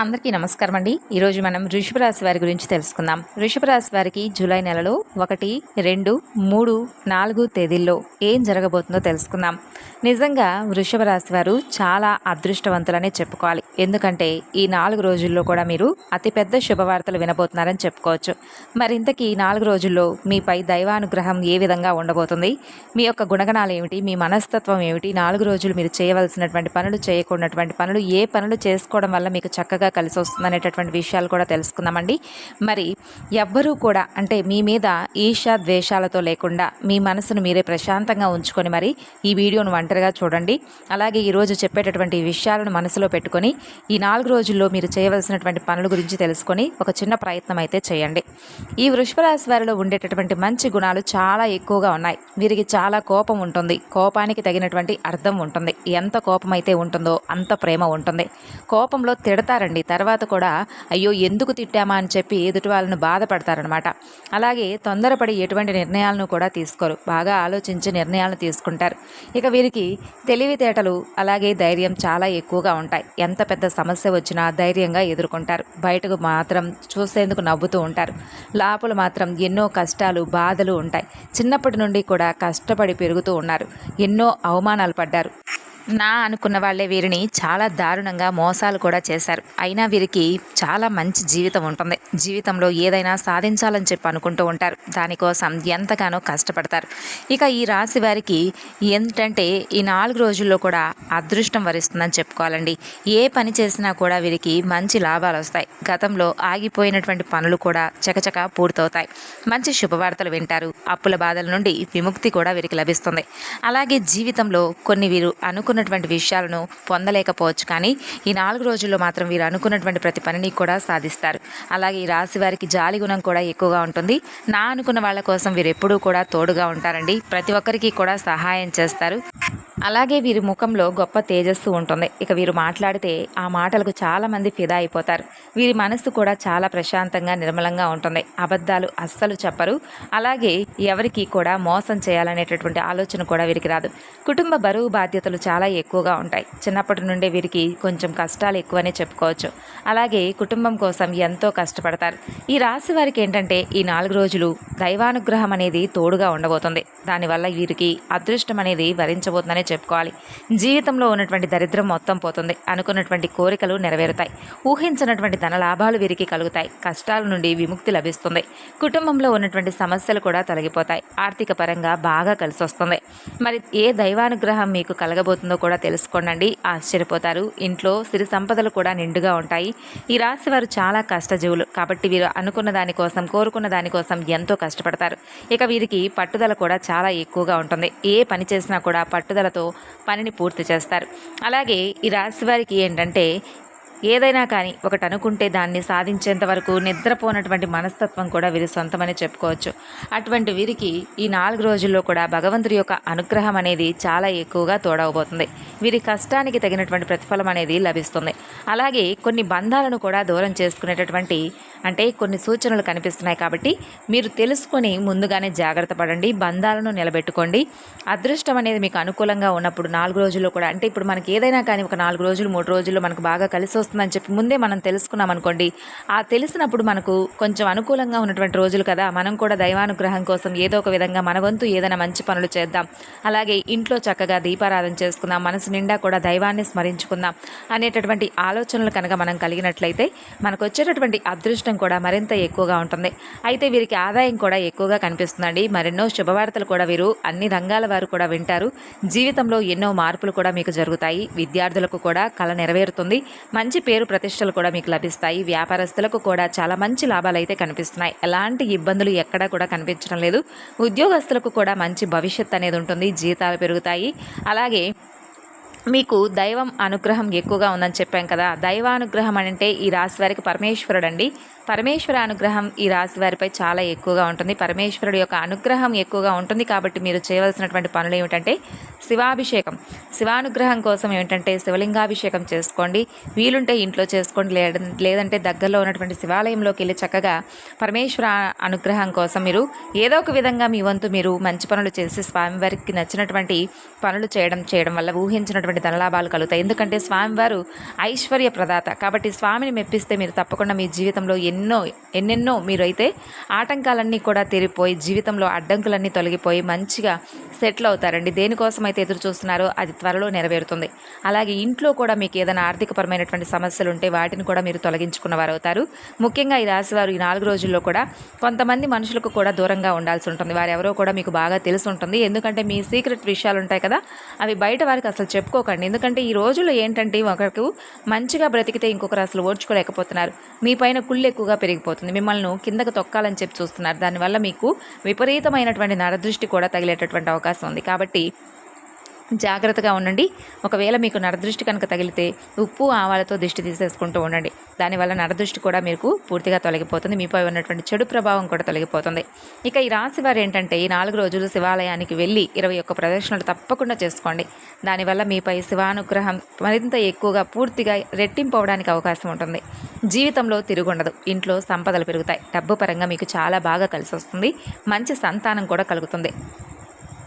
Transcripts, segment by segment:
అందరికీ నమస్కారం అండి ఈరోజు మనం వృషభ రాశి వారి గురించి తెలుసుకుందాం. వృషభ రాశి వారికి జూలై నెలలో ఒకటి రెండు మూడు నాలుగు తేదీల్లో ఏం జరగబోతుందో తెలుసుకుందాం. నిజంగా వృషభ రాశి వారు చాలా అదృష్టవంతులనే చెప్పుకోవాలి. ఎందుకంటే ఈ నాలుగు రోజుల్లో కూడా మీరు అతిపెద్ద శుభవార్తలు వినబోతున్నారని చెప్పుకోవచ్చు. మరి ఇంతకీ ఈ నాలుగు రోజుల్లో మీపై దైవానుగ్రహం ఏ విధంగా ఉండబోతుంది? మీ యొక్క గుణగణాలు ఏమిటి? మీ మనస్తత్వం ఏమిటి? నాలుగు రోజులు మీరు చేయవలసినటువంటి పనులు చేయకూడనటువంటి పనులు ఏ పనులు చేసుకోవడం వల్ల మీకు చక్కగా కలిసి వస్తుందనేటటువంటి విషయాలు కూడా తెలుసుకుందామండి. మరి ఎవ్వరూ కూడా అంటే మీ మీద ఈర్ష ద్వేషాలతో లేకుండా మీ మనసును మీరే ప్రశాంతంగా ఉంచుకొని మరి ఈ వీడియోను ఒంటరిగా చూడండి. అలాగే ఈరోజు చెప్పేటటువంటి విషయాలను మనసులో పెట్టుకొని ఈ నాలుగు రోజుల్లో మీరు చేయవలసినటువంటి పనుల గురించి తెలుసుకొని ఒక చిన్న ప్రయత్నం అయితే చేయండి. ఈ వృషభ రాశి వారిలో ఉండేటటువంటి మంచి గుణాలు చాలా ఎక్కువగా ఉన్నాయి. వీరికి చాలా కోపం ఉంటుంది. కోపానికి తగినటువంటి అర్థం ఉంటుంది. ఎంత కోపం అయితే ఉంటుందో అంత ప్రేమ ఉంటుంది. కోపంలో తిడతారండి. తర్వాత కూడా అయ్యో ఎందుకు తిట్టామా అని చెప్పి ఎదుటి వాళ్ళను బాధపడతారనమాట. అలాగే తొందరపడి ఎటువంటి నిర్ణయాలను కూడా తీసుకోరు. బాగా ఆలోచించి నిర్ణయాలను తీసుకుంటారు. ఇక వీరికి తెలివితేటలు అలాగే ధైర్యం చాలా ఎక్కువగా ఉంటాయి. ఎంత పెద్ద సమస్య వచ్చినా ధైర్యంగా ఎదుర్కొంటారు. బయటకు మాత్రం చూసేందుకు నవ్వుతూ ఉంటారు. లోపల మాత్రం ఎన్నో కష్టాలు బాధలు ఉంటాయి. చిన్నప్పటి నుండి కూడా కష్టపడి పెరుగుతూ ఉన్నారు. ఎన్నో అవమానాలు పడ్డారు. నా అనుకున్న వాళ్ళే వీరిని చాలా దారుణంగా మోసాలు కూడా చేశారు. అయినా వీరికి చాలా మంచి జీవితం ఉంటుంది. జీవితంలో ఏదైనా సాధించాలని చెప్పి అనుకుంటూ ఉంటారు. దానికోసం ఎంతగానో కష్టపడతారు. ఇక ఈ రాశి వారికి ఏంటంటే ఈ నాలుగు రోజుల్లో కూడా అదృష్టం వరిస్తుందని చెప్పుకోవాలండి. ఏ పని చేసినా కూడా వీరికి మంచి లాభాలు వస్తాయి. గతంలో ఆగిపోయినటువంటి పనులు కూడా చకచక పూర్తవుతాయి. మంచి శుభవార్తలు వింటారు. అప్పుల బాధల నుండి విముక్తి కూడా వీరికి లభిస్తుంది. అలాగే జీవితంలో కొన్ని వీరు అనుకున్న అనుకున్నటువంటి విషయాలను పొందలేకపోవచ్చు. కానీ ఈ నాలుగు రోజుల్లో మాత్రం వీరు అనుకున్నటువంటి ప్రతి పనిని కూడా సాధిస్తారు. అలాగే ఈ రాశి వారికి జాలి గుణం కూడా ఎక్కువగా ఉంటుంది. నా అనుకున్న వాళ్ళ కోసం వీరు ఎప్పుడూ కూడా తోడుగా ఉంటారండి. ప్రతి ఒక్కరికి కూడా సహాయం చేస్తారు. అలాగే వీరి ముఖంలో గొప్ప తేజస్సు ఉంటుంది. ఇక వీరు మాట్లాడితే ఆ మాటలకు చాలామంది ఫిదా అయిపోతారు. వీరి మనసు కూడా చాలా ప్రశాంతంగా నిర్మలంగా ఉంటుంది. అబద్ధాలు అస్సలు చెప్పరు. అలాగే ఎవరికి కూడా మోసం చేయాలనేటటువంటి ఆలోచన కూడా వీరికి రాదు. కుటుంబ బరువు బాధ్యతలు చాలా ఎక్కువగా ఉంటాయి. చిన్నప్పటి నుండే వీరికి కొంచెం కష్టాలు ఎక్కువనే చెప్పుకోవచ్చు. అలాగే కుటుంబం కోసం ఎంతో కష్టపడతారు. ఈ రాశి వారికి ఏంటంటే ఈ నాలుగు రోజులు దైవానుగ్రహం అనేది తోడుగా ఉండబోతుంది. దానివల్ల వీరికి అదృష్టం అనేది వరించబోతుందనే చెప్పుకోవాలి. జీవితంలో ఉన్నటువంటి దరిద్రం మొత్తం పోతుంది. అనుకున్నటువంటి కోరికలు నెరవేరుతాయి. ఊహించినటువంటి ధన లాభాలు వీరికి కలుగుతాయి. కష్టాల నుండి విముక్తి లభిస్తుంది. కుటుంబంలో ఉన్నటువంటి సమస్యలు కూడా తొలగిపోతాయి. ఆర్థిక పరంగా బాగా కలిసి వస్తుంది మరి ఏ దైవానుగ్రహం మీకు కలగబోతుందో కూడా తెలుసుకోండి ఆశ్చర్యపోతారు. ఇంట్లో సిరి సంపదలు కూడా నిండుగా ఉంటాయి. ఈ రాశి వారు చాలా కష్టజీవులు. కాబట్టి వీరు అనుకున్న దానికోసం కోరుకున్న దానికోసం ఎంతో కష్టపడతారు. ఇక వీరికి పట్టుదల కూడా చాలా ఎక్కువగా ఉంటుంది. ఏ పని చేసినా కూడా పట్టుదలతో పనిని పూర్తి చేస్తారు. అలాగే ఈ రాశి వారికి ఏంటంటే ఏదైనా కానీ ఒకటి అనుకుంటే దాన్ని సాధించేంత వరకు నిద్రపోనటువంటి మనస్తత్వం కూడా వీరి సొంతమని చెప్పుకోవచ్చు. అటువంటి వీరికి ఈ నాలుగు రోజుల్లో కూడా భగవంతుడి యొక్క అనుగ్రహం అనేది చాలా ఎక్కువగా తోడవబోతుంది. వీరి కష్టానికి తగినటువంటి ప్రతిఫలం అనేది లభిస్తుంది. అలాగే కొన్ని బంధాలను కూడా దూరం చేసుకునేటటువంటి అంటే కొన్ని సూచనలు కనిపిస్తున్నాయి కాబట్టి మీరు తెలుసుకొని ముందుగానే జాగ్రత్త పడండి బంధాలను నిలబెట్టుకోండి. అదృష్టం అనేది మీకు అనుకూలంగా ఉన్నప్పుడు నాలుగు రోజుల్లో కూడా అంటే ఇప్పుడు మనకి ఏదైనా కానీ ఒక నాలుగు రోజులు మూడు రోజుల్లో మనకు బాగా కలిసి వస్తుందని చెప్పి ముందే మనం తెలుసుకున్నాం అనుకోండి ఆ తెలిసినప్పుడు మనకు కొంచెం అనుకూలంగా ఉన్నటువంటి రోజులు కదా. మనం కూడా దైవానుగ్రహం కోసం ఏదో ఒక విధంగా మన వంతు ఏదైనా మంచి పనులు చేద్దాం. అలాగే ఇంట్లో చక్కగా దీపారాధన చేసుకుందాం మనసు నిండా కూడా దైవాన్ని స్మరించుకుందాం అనేటటువంటి ఆలోచనలు కనుక మనం కలిగినట్లయితే మనకు వచ్చేటటువంటి అదృష్టం కూడా మరింత ఎక్కువగా ఉంటుంది. అయితే వీరికి ఆదాయం కూడా ఎక్కువగా కనిపిస్తుందండి. మరెన్నో శుభవార్తలు కూడా వీరు అన్ని రంగాల వారు కూడా వింటారు. జీవితంలో ఎన్నో మార్పులు కూడా మీకు జరుగుతాయి. విద్యార్థులకు కూడా కళ నెరవేరుతుంది. మంచి పేరు ప్రతిష్టలు కూడా మీకు లభిస్తాయి. వ్యాపారస్తులకు కూడా చాలా మంచి లాభాలు అయితే కనిపిస్తున్నాయి. ఎలాంటి ఇబ్బందులు ఎక్కడా కూడా కనిపించడం లేదు. ఉద్యోగస్తులకు కూడా మంచి భవిష్యత్ అనేది ఉంటుంది. జీతాలు పెరుగుతాయి. అలాగే మీకు దైవం అనుగ్రహం ఎక్కువగా ఉందని చెప్పాం కదా. దైవానుగ్రహం అంటే ఈ రాశి వారికి పరమేశ్వరుడు అండి పరమేశ్వర అనుగ్రహం ఈ రాశి వారిపై చాలా ఎక్కువగా ఉంటుంది. పరమేశ్వరుడు యొక్క అనుగ్రహం ఎక్కువగా ఉంటుంది. కాబట్టి మీరు చేయవలసినటువంటి పనులు ఏమిటంటే శివాభిషేకం. శివానుగ్రహం కోసం ఏమిటంటే శివలింగాభిషేకం చేసుకోండి. వీలుంటే ఇంట్లో చేసుకోండి. లేదంటే దగ్గరలో ఉన్నటువంటి శివాలయంలోకి వెళ్ళి చక్కగా పరమేశ్వర అనుగ్రహం కోసం మీరు ఏదో ఒక విధంగా మీ వంతు మీరు మంచి పనులు చేసి స్వామివారికి నచ్చినటువంటి పనులు చేయడం చేయడం వల్ల ఊహించినటువంటి ధనలాభాలు కలుగుతాయి. ఎందుకంటే స్వామివారు ఐశ్వర్య ప్రదాత కాబట్టి స్వామిని మెప్పిస్తే మీరు తప్పకుండా మీ జీవితంలో ఎన్ని ఎన్నో ఎన్నెన్నో మీరైతే ఆటంకాలన్నీ కూడా తీరిపోయి జీవితంలో అడ్డంకులన్నీ తొలగిపోయి మంచిగా సెటిల్ అవుతారండి. దేనికోసం అయితే ఎదురు చూస్తున్నారో అది త్వరలో నెరవేరుతుంది. అలాగే ఇంట్లో కూడా మీకు ఏదైనా ఆర్థికపరమైనటువంటి సమస్యలు ఉంటే వాటిని కూడా మీరు తొలగించుకున్న వారు అవుతారు ముఖ్యంగా ఈ రాశి వారు ఈ నాలుగు రోజుల్లో కూడా కొంతమంది మనుషులకు కూడా దూరంగా ఉండాల్సి ఉంటుంది వారు ఎవరో కూడా మీకు బాగా తెలిసి ఉంటుంది ఎందుకంటే మీ సీక్రెట్ విషయాలు ఉంటాయి కదా అవి బయట వారికి అసలు చెప్పుకోకండి. ఎందుకంటే ఈ రోజుల్లో ఏంటంటే ఒకరికి మంచిగా బ్రతికితే ఇంకొకరు అసలు ఓర్చుకోలేకపోతున్నారు. మీ పైన కుళ్ళు ఎక్కువగా పెరిగిపోతుంది. మిమ్మల్ని కిందకు తొక్కాలని చెప్పి చూస్తున్నారు. దానివల్ల మీకు విపరీతమైనటువంటి నరదృష్టి కూడా తగిలేటటువంటి అవకాశం ఉంది. కాబట్టి జాగ్రత్తగా ఉండండి. ఒకవేళ మీకు నరదృష్టి కనుక తగిలితే ఉప్పు ఆవాలతో దిష్టి తీసేసుకుంటూ ఉండండి. దానివల్ల నరదృష్టి కూడా మీకు పూర్తిగా తొలగిపోతుంది. మీపై ఉన్నటువంటి చెడు ప్రభావం కూడా తొలగిపోతుంది. ఇక ఈ రాశి వారు ఏంటంటే ఈ నాలుగు రోజులు శివాలయానికి వెళ్ళి ఇరవై ఒక్క ప్రదర్శనలు తప్పకుండా చేసుకోండి. దానివల్ల మీపై శివానుగ్రహం మరింత ఎక్కువగా పూర్తిగా రెట్టింపవడానికి అవకాశం ఉంటుంది. జీవితంలో తిరుగుండదు. ఇంట్లో సంపదలు పెరుగుతాయి. డబ్బు పరంగా మీకు చాలా బాగా కలిసి వస్తుంది మంచి సంతానం కూడా కలుగుతుంది.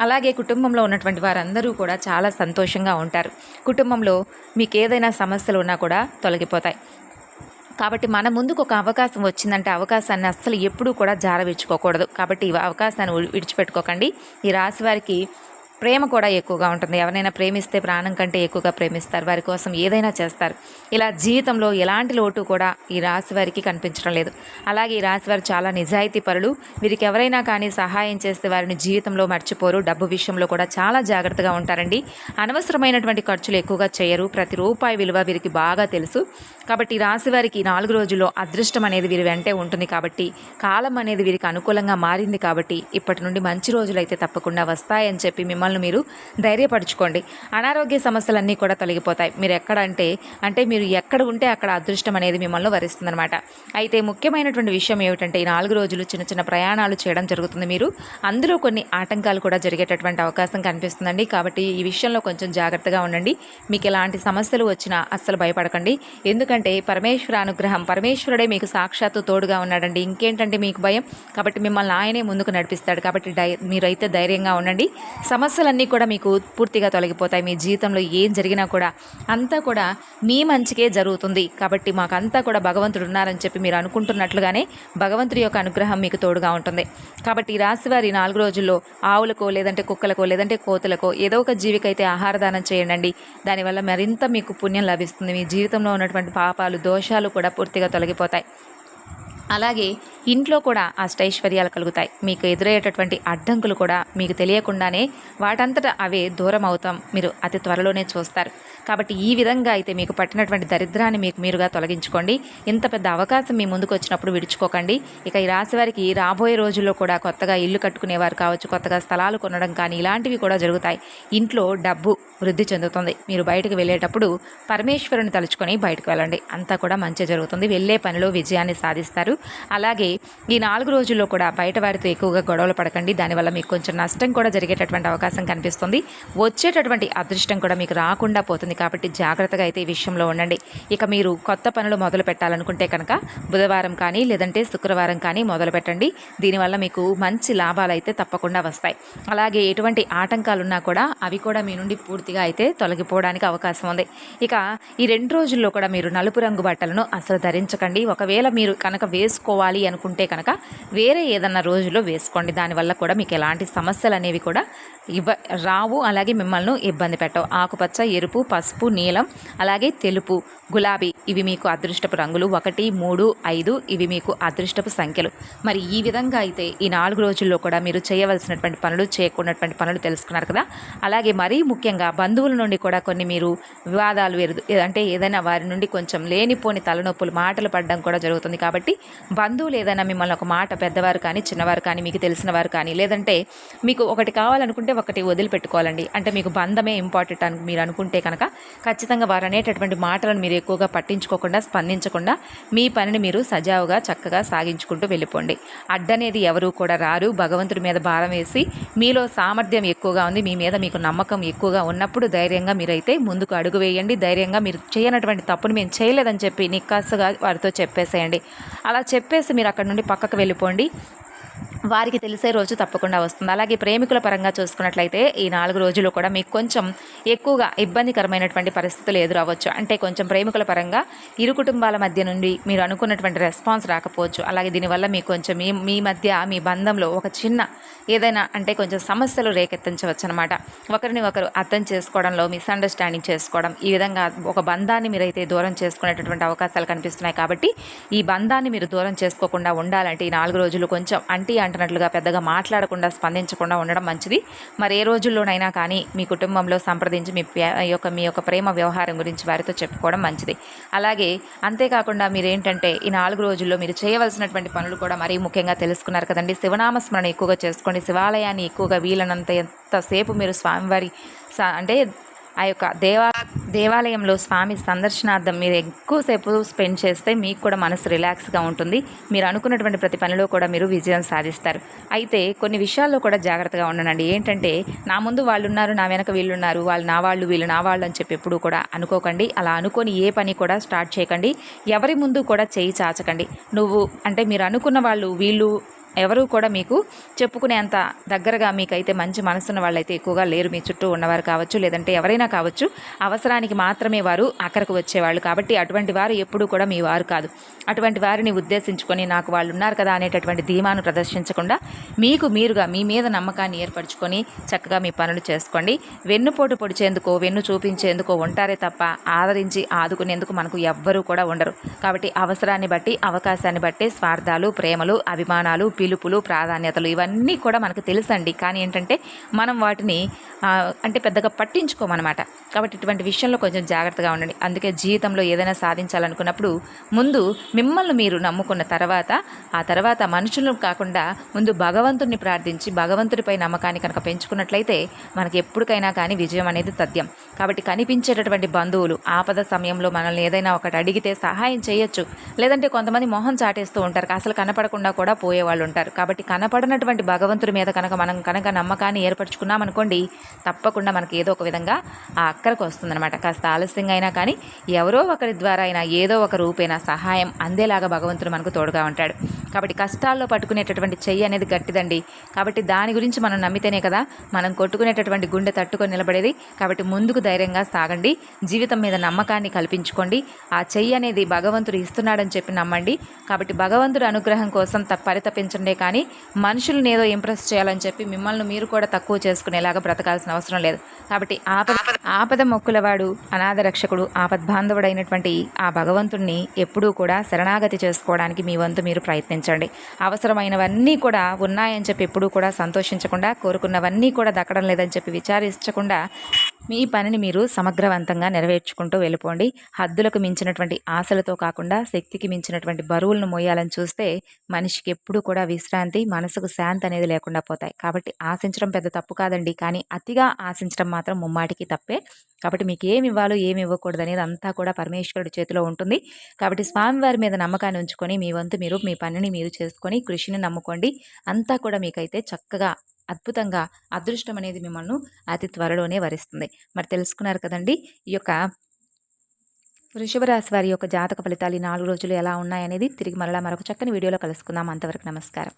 అలాగే కుటుంబంలో ఉన్నటువంటి వారందరూ కూడా చాలా సంతోషంగా ఉంటారు. కుటుంబంలో మీకు ఏదైనా సమస్యలు ఉన్నా కూడా తొలగిపోతాయి. కాబట్టి మన ముందుకు ఒక అవకాశం వచ్చిందంటే అవకాశాన్ని అస్సలు ఎప్పుడూ కూడా జారవిచ్చుకోకూడదు. కాబట్టి ఈ అవకాశాన్ని విడిచిపెట్టుకోకండి. ఈ రాశి వారికి ప్రేమ కూడా ఎక్కువగా ఉంటుంది. ఎవరైనా ప్రేమిస్తే ప్రాణం కంటే ఎక్కువగా ప్రేమిస్తారు. వారి కోసం ఏదైనా చేస్తారు. ఇలా జీవితంలో ఎలాంటి లోటు కూడా ఈ రాశి వారికి కనిపించడం లేదు. అలాగే ఈ రాశి వారు చాలా నిజాయితీ పరులు. వీరికి ఎవరైనా కానీ సహాయం చేస్తే వారిని జీవితంలో మర్చిపోరు. డబ్బు విషయంలో కూడా చాలా జాగ్రత్తగా ఉంటారండి. అనవసరమైనటువంటి ఖర్చులు ఎక్కువగా చేయరు. ప్రతి రూపాయి విలువ వీరికి బాగా తెలుసు. కాబట్టి రాశి వారికి నాలుగు రోజుల్లో అదృష్టం అనేది వీరి వెంటే ఉంటుంది కాబట్టి కాలం అనేది వీరికి అనుకూలంగా మారింది కాబట్టి ఇప్పటి నుండి మంచి రోజులు అయితే తప్పకుండా వస్తాయని చెప్పి మిమ్మల్ని మీరు ధైర్యపరచుకోండి. అనారోగ్య సమస్యలన్నీ కూడా తొలగిపోతాయి. మీరు ఎక్కడ అంటే అంటే మీరు ఎక్కడ ఉంటే అక్కడ అదృష్టం అనేది మిమ్మల్ని వరిస్తుందనమాట అయితే ముఖ్యమైనటువంటి విషయం ఏమిటంటే ఈ నాలుగు రోజులు చిన్న చిన్న ప్రయాణాలు చేయడం జరుగుతుంది. మీరు అందులో కొన్ని ఆటంకాలు కూడా జరిగేటటువంటి అవకాశం కనిపిస్తుందండి. కాబట్టి ఈ విషయంలో కొంచెం జాగ్రత్తగా ఉండండి. మీకు ఎలాంటి సమస్యలు వచ్చినా అస్సలు భయపడకండి. ఎందుకంటే పరమేశ్వర అనుగ్రహం పరమేశ్వరుడే మీకు సాక్షాత్తు తోడుగా ఉన్నాడండి. ఇంకేంటంటే మీకు భయం. కాబట్టి మిమ్మల్ని ఆయనే ముందుకు నడిపిస్తాడు. కాబట్టి డై మీరైతే ధైర్యంగా ఉండండి. సమస్య సమస్యలన్నీ కూడా మీకు పూర్తిగా తొలగిపోతాయి. మీ జీవితంలో ఏం జరిగినా కూడా అంతా కూడా మీ మంచికే జరుగుతుంది. కాబట్టి మాకంతా కూడా భగవంతుడు ఉన్నారని చెప్పి మీరు అనుకుంటున్నట్లుగానే భగవంతుడి యొక్క అనుగ్రహం మీకు తోడుగా ఉంటుంది. కాబట్టి ఈ రాశి వారి నాలుగు రోజుల్లో ఆవులకో లేదంటే కుక్కలకో లేదంటే కోతులకో ఏదో ఒక జీవికైతే ఆహారదానం చేయండి దానివల్ల మరింత మీకు పుణ్యం లభిస్తుంది. మీ జీవితంలో ఉన్నటువంటి పాపాలు దోషాలు కూడా పూర్తిగా తొలగిపోతాయి. అలాగే ఇంట్లో కూడా అష్టైశ్వర్యాలు కలుగుతాయి. మీకు ఎదురయ్యేటటువంటి అడ్డంకులు కూడా మీకు తెలియకుండానే వాటంతటా అవే దూరం అవుతాం మీరు అతి త్వరలోనే చూస్తారు. కాబట్టి ఈ విధంగా అయితే మీకు పట్టినటువంటి దరిద్రాన్ని మీకు మీరుగా తొలగించుకోండి. ఇంత పెద్ద అవకాశం మీ ముందుకు వచ్చినప్పుడు విడుచుకోకండి ఇక ఈ రాశి వారికి రాబోయే రోజుల్లో కూడా కొత్తగా ఇల్లు కట్టుకునేవారు కావచ్చు కొత్తగా స్థలాలు కొనడం కానీ ఇలాంటివి కూడా జరుగుతాయి. ఇంట్లో డబ్బు వృద్ధి చెందుతుంది. మీరు బయటకు వెళ్ళేటప్పుడు పరమేశ్వరుని తలుచుకొని బయటకు వెళ్ళండి. అంతా కూడా మంచి జరుగుతుంది. వెళ్ళే పనిలో విజయాన్ని సాధిస్తారు. అలాగే ఈ నాలుగు రోజుల్లో కూడా బయట వారితో ఎక్కువగా గొడవలు పడకండి. దానివల్ల మీకు కొంచెం నష్టం కూడా జరిగేటటువంటి అవకాశం కనిపిస్తుంది. వచ్చేటటువంటి అదృష్టం కూడా మీకు రాకుండా పోతుంది. కాబట్టి జాగ్రత్తగా అయితే ఈ విషయంలో ఉండండి. ఇక మీరు కొత్త పనులు మొదలు పెట్టాలనుకుంటే కనుక బుధవారం కానీ లేదంటే శుక్రవారం కానీ మొదలు పెట్టండి. దీనివల్ల మీకు మంచి లాభాలు అయితే తప్పకుండా వస్తాయి. అలాగే ఎటువంటి ఆటంకాలు ఉన్నా కూడా అవి కూడా మీ నుండి పూర్తి పూర్తిగా అయితే తొలగిపోవడానికి అవకాశం ఉంది. ఇక ఈ రెండు రోజుల్లో కూడా మీరు నలుపు రంగు బట్టలను అసలు ధరించకండి. ఒకవేళ మీరు కనుక వేసుకోవాలి అనుకుంటే కనుక వేరే ఏదన్నా రోజులో వేసుకోండి. దానివల్ల కూడా మీకు ఎలాంటి సమస్యలు అనేవి కూడా ఇవ్వ రావు. అలాగే మిమ్మల్ని ఇబ్బంది పెట్టవు. ఆకుపచ్చ ఎరుపు పసుపు నీలం అలాగే తెలుపు గులాబీ ఇవి మీకు అదృష్టపు రంగులు. ఒకటి మూడు ఐదు ఇవి మీకు అదృష్టపు సంఖ్యలు. మరి ఈ విధంగా అయితే ఈ నాలుగు రోజుల్లో కూడా మీరు చేయవలసినటువంటి పనులు చేయకున్నటువంటి పనులు తెలుసుకున్నారు కదా? అలాగే మరీ ముఖ్యంగా బంధువుల నుండి కూడా కొన్ని మీరు వివాదాలు ఎదు అంటే ఏదైనా వారి నుండి కొంచెం లేనిపోని తలనొప్పులు మాటలు పడడం కూడా జరుగుతుంది. కాబట్టి బంధువులు ఏదైనా మిమ్మల్ని ఒక మాట పెద్దవారు కానీ చిన్నవారు కానీ మీకు తెలిసిన వారు కానీ లేదంటే మీకు ఒకటి కావాలనుకుంటే ఒకటి వదిలిపెట్టుకోవాలండి. అంటే మీకు బంధమే ఇంపార్టెంట్ అని మీరు అనుకుంటే కనుక ఖచ్చితంగా వారు అనేటటువంటి మాటలను మీరు ఎక్కువగా పట్టించుకోకుండా స్పందించకుండా మీ పనిని మీరు సజావుగా చక్కగా సాగించుకుంటూ వెళ్ళిపోండి. అడ్డనేది ఎవరు కూడా రారు. భగవంతుడి మీద భారం వేసి మీలో సామర్థ్యం ఎక్కువగా ఉంది. మీ మీద మీకు నమ్మకం ఎక్కువగా ఉన్నప్పుడు ధైర్యంగా మీరైతే ముందుకు అడుగు వేయండి. ధైర్యంగా మీరు చేయనటువంటి తప్పును మేము చేయలేదని చెప్పి నిక్కాసుగా వారితో చెప్పేసేయండి. అలా చెప్పేసి మీరు అక్కడ నుండి పక్కకు వెళ్ళిపోండి. వారికి తెలిసే రోజు తప్పకుండా వస్తుంది. అలాగే ప్రేమికుల పరంగా చూసుకున్నట్లయితే ఈ నాలుగు రోజులు కూడా మీకు కొంచెం ఎక్కువగా ఇబ్బందికరమైనటువంటి పరిస్థితులు ఎదురవ్వచ్చు. అంటే కొంచెం ప్రేమికుల పరంగా ఇరు కుటుంబాల మధ్య నుండి మీరు అనుకున్నటువంటి రెస్పాన్స్ రాకపోవచ్చు. అలాగే దీనివల్ల మీకు కొంచెం మీ మీ మధ్య మీ బంధంలో ఒక చిన్న ఏదైనా అంటే కొంచెం సమస్యలు రేకెత్తించవచ్చు అనమాట ఒకరిని ఒకరు అర్థం చేసుకోవడంలో మిస్అండర్స్టాండింగ్ చేసుకోవడం ఈ విధంగా ఒక బంధాన్ని మీరైతే దూరం చేసుకునేటటువంటి అవకాశాలు కనిపిస్తున్నాయి కాబట్టి ఈ బంధాన్ని మీరు దూరం చేసుకోకుండా ఉండాలంటే ఈ నాలుగు రోజులు కొంచెం అంటీ అంటున్నట్లుగా పెద్దగా మాట్లాడకుండా స్పందించకుండా ఉండడం మంచిది. మరి ఏ రోజుల్లోనైనా కానీ మీ కుటుంబంలో సంప్రదించి మీ యొక్క మీ యొక్క ప్రేమ వ్యవహారం గురించి వారితో చెప్పుకోవడం మంచిది. అలాగే అంతేకాకుండా మీరేంటంటే ఈ నాలుగు రోజుల్లో మీరు చేయవలసినటువంటి పనులు కూడా మరీ ముఖ్యంగా తెలుసుకున్నారు కదండి. శివనామస్మరణ ఎక్కువగా చేసుకోండి శివాలయాన్ని ఎక్కువగా వీలనంత ఎంతసేపు మీరు స్వామివారి అంటే ఆ యొక్క దేవా దేవాలయంలో స్వామి సందర్శనార్థం మీరు ఎక్కువసేపు స్పెండ్ చేస్తే మీకు కూడా మనసు రిలాక్స్గా ఉంటుంది. మీరు అనుకున్నటువంటి ప్రతి పనిలో కూడా మీరు విజయం సాధిస్తారు. అయితే కొన్ని విషయాల్లో కూడా జాగ్రత్తగా ఉండనండి ఏంటంటే నా ముందు వాళ్ళు ఉన్నారు నా వెనక వీళ్ళు ఉన్నారు వాళ్ళు నా వాళ్ళు వీళ్ళు నా వాళ్ళు అని చెప్పి ఎప్పుడు కూడా అనుకోకండి. అలా అనుకొని ఏ పని కూడా స్టార్ట్ చేయకండి. ఎవరి ముందు కూడా చేయి చాచకండి. నువ్వు అంటే మీరు అనుకున్న వాళ్ళు వీళ్ళు ఎవరు కూడా మీకు చెప్పుకునేంత దగ్గరగా మీకైతే మంచి మనసున్న వాళ్ళైతే ఎక్కువగా లేరు. మీ చుట్టూ ఉన్నవారు కావచ్చు లేదంటే ఎవరైనా కావచ్చు అవసరానికి మాత్రమే వారు అక్కడికి వచ్చేవాళ్ళు. కాబట్టి అటువంటి వారు ఎప్పుడూ కూడా మీ వారు కాదు. అటువంటి వారిని ఉద్దేశించుకొని నాకు వాళ్ళు ఉన్నారు కదా అనేటటువంటి ధీమాను ప్రదర్శించకుండా మీకు మీరుగా మీ మీద నమ్మకాన్ని ఏర్పరచుకొని చక్కగా మీ పనులు చేసుకోండి. వెన్నుపోటు పొడిచేందుకో వెన్ను చూపించేందుకో ఉంటారే తప్ప ఆదరించి ఆదుకునేందుకు మనకు ఎవ్వరూ కూడా ఉండరు. కాబట్టి అవసరాన్ని బట్టి అవకాశాన్ని బట్టి స్వార్థాలు ప్రేమలు అభిమానాలు పిలుపులు ప్రాధాన్యతలు ఇవన్నీ కూడా మనకు తెలుసండి. కానీ ఏంటంటే మనం వాటిని అంటే పెద్దగా పట్టించుకోమన్నమాట కాబట్టి ఇటువంటి విషయంలో కొంచెం జాగ్రత్తగా ఉండండి. అందుకే జీవితంలో ఏదైనా సాధించాలనుకున్నప్పుడు ముందు మిమ్మల్ని మీరు నమ్ముకున్న తర్వాత ఆ తర్వాత మనుషులను కాకుండా ముందు భగవంతుడిని ప్రార్థించి భగవంతుడిపై నమ్మకాన్ని కనుక పెంచుకున్నట్లయితే మనకి ఎప్పటికైనా కానీ విజయం అనేది తథ్యం. కాబట్టి కనిపించేటటువంటి బంధువులు ఆపద సమయంలో మనల్ని ఏదైనా ఒకటి అడిగితే సహాయం చేయొచ్చు. లేదంటే కొంతమంది మొహం చాటేస్తూ ఉంటారు. అసలు కనపడకుండా కూడా పోయేవాళ్ళు ఉంటారు కాబట్టి కనపడనటువంటి భగవంతుడి మీద కనుక మనం కనుక నమ్మకాన్ని ఏర్పరచుకున్నామనుకోండి తప్పకుండా మనకి ఏదో ఒక విధంగా ఆ అక్కడికి వస్తుందన్నమాట. కాస్త ఆలస్యంగా అయినా కానీ ఎవరో ఒకరి ద్వారా అయినా ఏదో ఒక రూపేనా సహాయం అందేలాగా భగవంతుడు మనకు తోడుగా ఉంటాడు. కాబట్టి కష్టాల్లో పట్టుకునేటటువంటి చెయ్యి అనేది గట్టిదండి. కాబట్టి దాని గురించి మనం నమ్మితేనే కదా మనం కొట్టుకునేటటువంటి గుండె తట్టుకొని నిలబడేది. కాబట్టి ముందుకు ధైర్యంగా సాగండి. జీవితం మీద నమ్మకాన్ని కల్పించుకోండి. ఆ చెయ్యి అనేది భగవంతుడు ఇస్తున్నాడని చెప్పి నమ్మండి. కాబట్టి భగవంతుడు అనుగ్రహం కోసం పరితపించడం కానీ మనుషులను ఏదో ఇంప్రెస్ చేయాలని చెప్పి మిమ్మల్ని మీరు కూడా తక్కువ చేసుకునేలాగా బ్రతకాల్సిన అవసరం లేదు. కాబట్టి ఆపద ఆపద మొక్కులవాడు అనాథ రక్షకుడు ఆపద్బాంధవుడైనటువంటి ఆ భగవంతుణ్ణి ఎప్పుడూ కూడా శరణాగతి చేసుకోవడానికి మీ వంతు మీరు ప్రయత్నించండి. అవసరమైనవన్నీ కూడా ఉన్నాయని చెప్పి ఎప్పుడూ కూడా సంతోషించకుండా కోరుకున్నవన్నీ కూడా దక్కడం లేదని చెప్పి విచారించకుండా మీ పనిని మీరు సమగ్రవంతంగా నెరవేర్చుకుంటూ వెళ్ళిపోండి. హద్దులకు మించినటువంటి ఆశలతో కాకుండా శక్తికి మించినటువంటి బరువులను మోయాలని చూస్తే మనిషికి ఎప్పుడూ కూడా విశ్రాంతి మనసుకు శాంతి అనేది లేకుండా పోతాయి. కాబట్టి ఆశించడం పెద్ద తప్పు కాదండి. కానీ అతిగా ఆశించడం మాత్రం ముమ్మాటికి తప్పే. కాబట్టి మీకు ఏమి ఇవ్వాలో ఏమి ఇవ్వకూడదు అనేది అంతా కూడా పరమేశ్వరుడి చేతిలో ఉంటుంది. కాబట్టి స్వామివారి మీద నమ్మకాన్ని ఉంచుకొని మీ వంతు మీరు మీ పనిని మీరు చేసుకొని కృషిని నమ్ముకోండి. అంతా కూడా మీకైతే చక్కగా అద్భుతంగా అదృష్టం అనేది మిమ్మల్ని అతి త్వరలోనే వరిస్తుంది. మరి తెలుసుకున్నారు కదండి. ఈ యొక్క వృషభ రాశి వారి యొక్క జాతక ఫలితాలు ఈ నాలుగు రోజులు ఎలా ఉన్నాయనేది తిరిగి మరలా మరొక చక్కని వీడియోలో కలుసుకుందాం. అంతవరకు నమస్కారం.